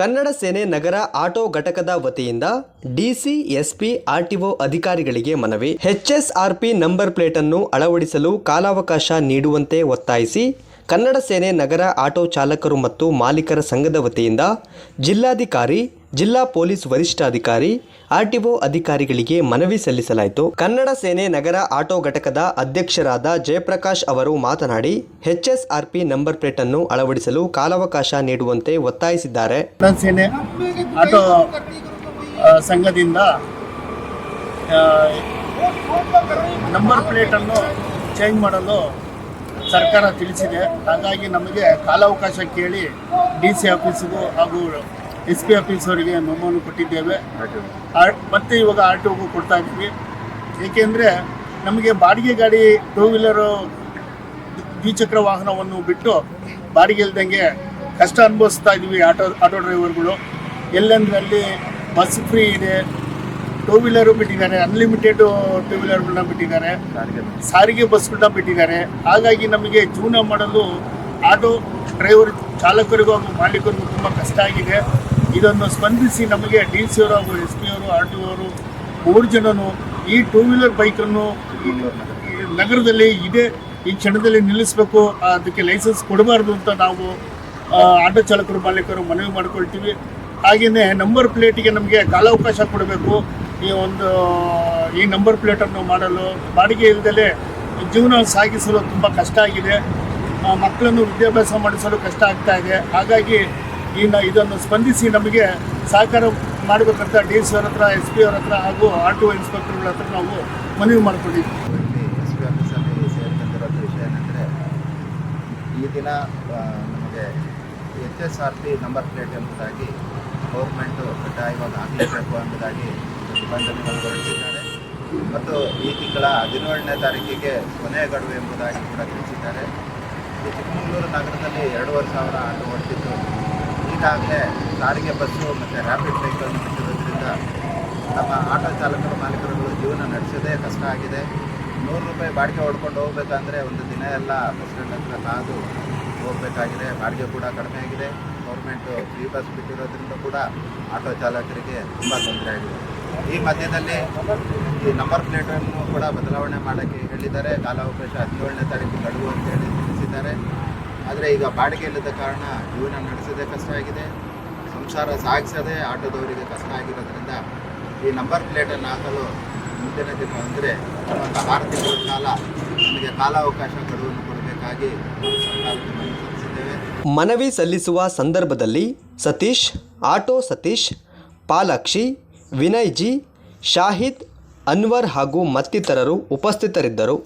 ಕನ್ನಡ ಸೇನೆ ನಗರ ಆಟೋ ಘಟಕದ ವತಿಯಿಂದ ಡಿಸಿ, ಎಸ್ಪಿ, ಆರ್ಟಿಒ ಅಧಿಕಾರಿಗಳಿಗೆ ಮನವಿ. ಎಚ್ಎಸ್ಆರ್ಪಿ ನಂಬರ್ ಪ್ಲೇಟನ್ನು ಅಳವಡಿಸಲು ಕಾಲಾವಕಾಶ ನೀಡುವಂತೆ ಒತ್ತಾಯಿಸಿ ಕನ್ನಡ ಸೇನೆ ನಗರ ಆಟೋ ಚಾಲಕರು ಮತ್ತು ಮಾಲೀಕರ ಸಂಘದ ವತಿಯಿಂದ ಜಿಲ್ಲಾಧಿಕಾರಿ, ಜಿಲ್ಲಾ ಪೊಲೀಸ್ ವರಿಷ್ಠಾಧಿಕಾರಿ, ಆರ್ಟಿಒ ಅಧಿಕಾರಿಗಳಿಗೆ ಮನವಿ ಸಲ್ಲಿಸಲಾಯಿತು. ಕನ್ನಡ ಸೇನೆ ನಗರ ಆಟೋ ಘಟಕದ ಅಧ್ಯಕ್ಷರಾದ ಜಯಪ್ರಕಾಶ್ ಅವರು ಮಾತನಾಡಿ, ಎಚ್ಎಸ್ಆರ್ಪಿ ನಂಬರ್ ಪ್ಲೇಟ್ ಅನ್ನು ಅಳವಡಿಸಲು ಕಾಲಾವಕಾಶ ನೀಡುವಂತೆ ಒತ್ತಾಯಿಸಿದ್ದಾರೆ. ಸೇನೆ ಆಟೋ ಸಂಘದಿಂದ ನಂಬರ್ ಪ್ಲೇಟ್ ಅನ್ನು ಚೇಂಜ್ ಮಾಡಲು ಸರ್ಕಾರ ತಿಳಿಸಿದೆ. ಹಾಗಾಗಿ ನಮಗೆ ಕಾಲಾವಕಾಶ ಕೇಳಿ ಡಿ ಸಿ ಆಫೀಸಿಗೂ ಹಾಗೂ ಎಸ್ ಪಿ ಆಫೀಸ್ ಅವರಿಗೆ ಕೊಟ್ಟಿದ್ದೇವೆ. ಮತ್ತೆ ಇವಾಗ ಆರ್ ಟಿ ಕೊಡ್ತಾ ಇದ್ದೀವಿ ಏಕೆಂದರೆ ನಮಗೆ ಬಾಡಿಗೆ ಗಾಡಿ ಟೂ ವೀಲರು ದ್ವಿಚಕ್ರ ವಾಹನವನ್ನು ಬಿಟ್ಟು ಬಾಡಿಗೆ ಇಲ್ದಂಗೆ ಕಷ್ಟ ಅನುಭವಿಸ್ತಾ ಇದ್ವಿ ಆಟೋ ಆಟೋ ಡ್ರೈವರ್ಗಳು. ಎಲ್ಲೆಂದರಲ್ಲಿ ಬಸ್ ಫ್ರೀ ಇದೆ ಟೂ ವೀಲರು ಬಿಟ್ಟಿದ್ದಾರೆ ಅನ್ಲಿಮಿಟೆಡ್ ಟೂ ವೀಲರ್ಗಳನ್ನ ಬಿಟ್ಟಿದ್ದಾರೆ, ಸಾರಿಗೆ ಬಸ್ಗಳನ್ನ ಬಿಟ್ಟಿದ್ದಾರೆ. ಹಾಗಾಗಿ ನಮಗೆ ಜೀವನ ಮಾಡಲು ಆಟೋ ಡ್ರೈವರ್ ಚಾಲಕರಿಗೂ ಹಾಗೂ ಮಾಲೀಕರಿಗೂ ತುಂಬ ಕಷ್ಟ ಆಗಿದೆ. ಇದನ್ನು ಸ್ಪಂದಿಸಿ ನಮಗೆ ಡಿ ಸಿ ಅವರು ಹಾಗೂ ಎಸ್ ಪಿ ಅವರು ಆರ್ ಟಿ ಅವರು ಮೂರು ಜನನು ಈ ಟೂ ವೀಲರ್ ಬೈಕನ್ನು ನಗರದಲ್ಲಿ ಇದೆ, ಈ ಕ್ಷಣದಲ್ಲಿ ನಿಲ್ಲಿಸಬೇಕು, ಅದಕ್ಕೆ ಲೈಸೆನ್ಸ್ ಕೊಡಬಾರ್ದು ಅಂತ ನಾವು ಆಟೋ ಚಾಲಕರು, ಮಾಲೀಕರು ಮನವಿ ಮಾಡ್ಕೊಳ್ತೀವಿ. ಹಾಗೆಯೇ ನಂಬರ್ ಪ್ಲೇಟಿಗೆ ನಮಗೆ ಕಾಲಾವಕಾಶ ಕೊಡಬೇಕು. ಈ ಒಂದು, ಈ ನಂಬರ್ ಪ್ಲೇಟನ್ನು ಮಾಡಲು ಬಾಡಿಗೆ ಇಲ್ಲದಲೇ ಜೀವನ ಸಾಗಿಸಲು ತುಂಬ ಕಷ್ಟ ಆಗಿದೆ. ಮಕ್ಕಳನ್ನು ವಿದ್ಯಾಭ್ಯಾಸ ಮಾಡಿಸಲು ಕಷ್ಟ ಆಗ್ತಾ ಇದೆ. ಹಾಗಾಗಿ ಈ ಇದನ್ನು ಸ್ಪಂದಿಸಿ ನಮಗೆ ಸಹಕಾರ ಮಾಡಬೇಕಂತ ಡಿ ಸಿ ಅವ್ರ ಹತ್ರ ಎಸ್ ಪಿ ಅವ್ರ ಹತ್ರ ಹಾಗೂ ಆರ್ ಟಿ ಇನ್ಸ್ಪೆಕ್ಟರ್ಗಳ ಹತ್ರ ನಾವು ಮನವಿ ಮಾಡ್ಕೊಂಡಿದ್ವಿ. ಎಸ್ ಪಿ ವಿಷಯ ಈ ದಿನ ನಮಗೆ H S R P number plate ಎಂಬುದಾಗಿ ಗೌರ್ಮೆಂಟು ಕಡ್ಡಾಯವಾಗಿ ಆಗಲೇಬೇಕು ಎಂಬುದಾಗಿ ನಿಬಂಧನೆಗಳು ಹೊರಡಿಸಿದ್ದಾರೆ ಮತ್ತು ಈ ತಿಂಗಳ ಹದಿನೇಳನೇ ತಾರೀಕಿಗೆ ಕೊನೆಯ ಗಡುವು ಎಂಬುದಾಗಿ ಕೂಡ ತಿಳಿಸಿದ್ದಾರೆ. ಈ ಚಿಕ್ಕಮಗಳೂರು ನಗರದಲ್ಲಿ ಎರಡೂವರೆ ಸಾವಿರ ಆಟೋ ಓಡ್ತಿತ್ತು. ಈಗಾಗಲೇ ಸಾರಿಗೆ ಬಸ್ಸು ಮತ್ತು ರ್ಯಾಪಿಡ್ ವೆಹಿಕಲ್ ಬಿಟ್ಟಿರೋದ್ರಿಂದ ನಮ್ಮ ಆಟೋ ಚಾಲಕರು, ಮಾಲೀಕರುಗಳು ಜೀವನ ನಡೆಸೋದೇ ಕಷ್ಟ ಆಗಿದೆ. ನೂರು ರೂಪಾಯಿ ಬಾಡಿಗೆ ಹೊಡ್ಕೊಂಡು ಹೋಗ್ಬೇಕಂದ್ರೆ ಒಂದು ದಿನ ಎಲ್ಲ ಬಸ್ ಸ್ಟ್ಯಾಂಡ್ ಹತ್ರ ಕಾದು ಹೋಗಬೇಕಾಗಿದೆ. ಬಾಡಿಗೆ ಕೂಡ ಕಡಿಮೆ ಆಗಿದೆ. ಗೌರ್ಮೆಂಟು ಫ್ರೀ ಬಸ್ ಬಿಟ್ಟಿರೋದ್ರಿಂದ ಕೂಡ ಆಟೋ ಚಾಲಕರಿಗೆ ತುಂಬ ತೊಂದರೆ ಆಗಿದೆ. ಈ ಮಧ್ಯದಲ್ಲಿ ಈ ನಂಬರ್ ಪ್ಲೇಟನ್ನು ಕೂಡ ಬದಲಾವಣೆ ಮಾಡೋಕ್ಕೆ ಹೇಳಿದ್ದಾರೆ. ಕಾಲಾವಕಾಶ ಹದಿನೇಳನೇ ತಾರೀಕು ಗಡುವು ಅಂತ ಹೇಳಿ ತಿಳಿಸಿದ್ದಾರೆ. ಆದರೆ ಈಗ ಬಾಡಿಗೆ ಇಲ್ಲದ ಕಾರಣ ಜೀವನ ನಡೆಸೋದೇ ಕಷ್ಟ ಆಗಿದೆ. ಸಂಸಾರ ಸಾಗಿಸೋದೇ ಆಟೋದವರಿಗೆ ಕಷ್ಟ ಆಗಿರೋದ್ರಿಂದ ಈ ನಂಬರ್ ಪ್ಲೇಟನ್ನು ಹಾಕಲು ಮುಂದಿನ ದಿನ ಅಂದರೆ ಒಂದು ಆರು ತಿಂಗಳ ಕಾಲ ನಮಗೆ ಕಾಲಾವಕಾಶ ಗಡುವನ್ನು ಕೊಡಬೇಕಾಗಿ ಮನವಿ ಸಲ್ಲಿಸುವ ಸಂದರ್ಭದಲ್ಲಿ ಸತೀಶ್, ಆಟೋ ಸತೀಶ್, ಪಾಲಾಕ್ಷಿ ವಿನಯ್ ಜಿ ಶಾಹಿದ್ ಅನ್ವರ್ ಹಾಗೂ ಮತ್ತಿತರರು ಉಪಸ್ಥಿತರಿದ್ದರು.